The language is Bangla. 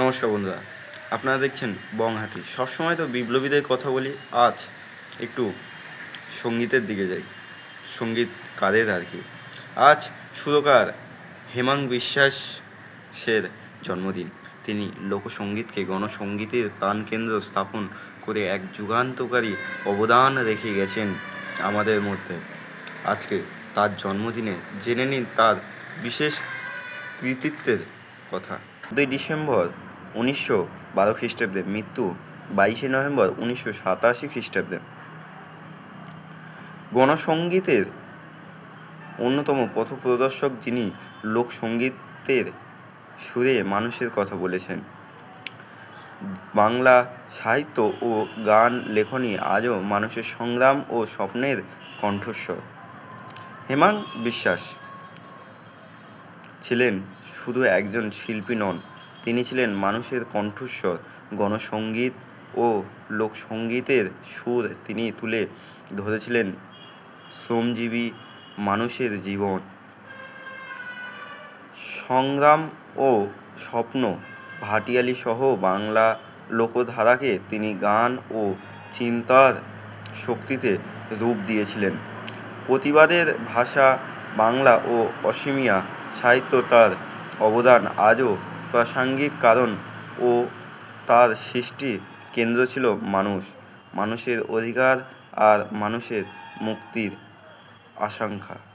নমস্কার বন্ধুরা, আপনারা দেখছেন বংহাতি সবসময় তো বিপ্লবীদের কথা বলি, আজ একটু সঙ্গীতের দিকে যাই। সংগীত কাদের আর কি? আজ সুরকার হেমাং বিশ্বাসের জন্মদিন। তিনি লোকসঙ্গীতকে গণসঙ্গীতের প্রাণকেন্দ্র স্থাপন করে এক যুগান্তকারী অবদান রেখে গেছেন আমাদের মধ্যে। আজকে তার জন্মদিনে জেনে নিন তার বিশেষ কৃতিত্বের কথা। দুই ডিসেম্বর উনিশশো বারো খ্রিস্টাব্দে মৃত্যু বাইশে নভেম্বর উনিশশো সাতাশি খ্রিস্টাব্দে। গণসঙ্গীতের অন্যতম পথপ্রদর্শক যিনি লোকসঙ্গীতের সুরে মানুষের কথা বলেছেন। বাংলা সাহিত্য ও গান লেখনী আজও মানুষের সংগ্রাম ও স্বপ্নের কণ্ঠস্বর। হেমাং বিশ্বাস ছিলেন শুধু একজন শিল্পী নন তিনি ছিলেন মানুষের কণ্ঠস্বর গণসঙ্গীত ও লোকসঙ্গীতের সুর তিনি তুলে ধরেছিলেন শ্রমজীবী মানুষের জীবন। সংগ্রাম ও স্বপ্ন ভাটিয়ালি সহ বাংলা লোকধারাকে তিনি গান ও চিন্তার শক্তিতে রূপ দিয়েছিলেন। প্রতিবাদের ভাষা বাংলা ও অসমিয়া সাহিত্য তার অবদান আজও প্রাসঙ্গিক কারণ ও তার সৃষ্টি কেন্দ্র ছিল মানুষ। মানুষের অধিকার আর মানুষের মুক্তির আকাঙ্ক্ষা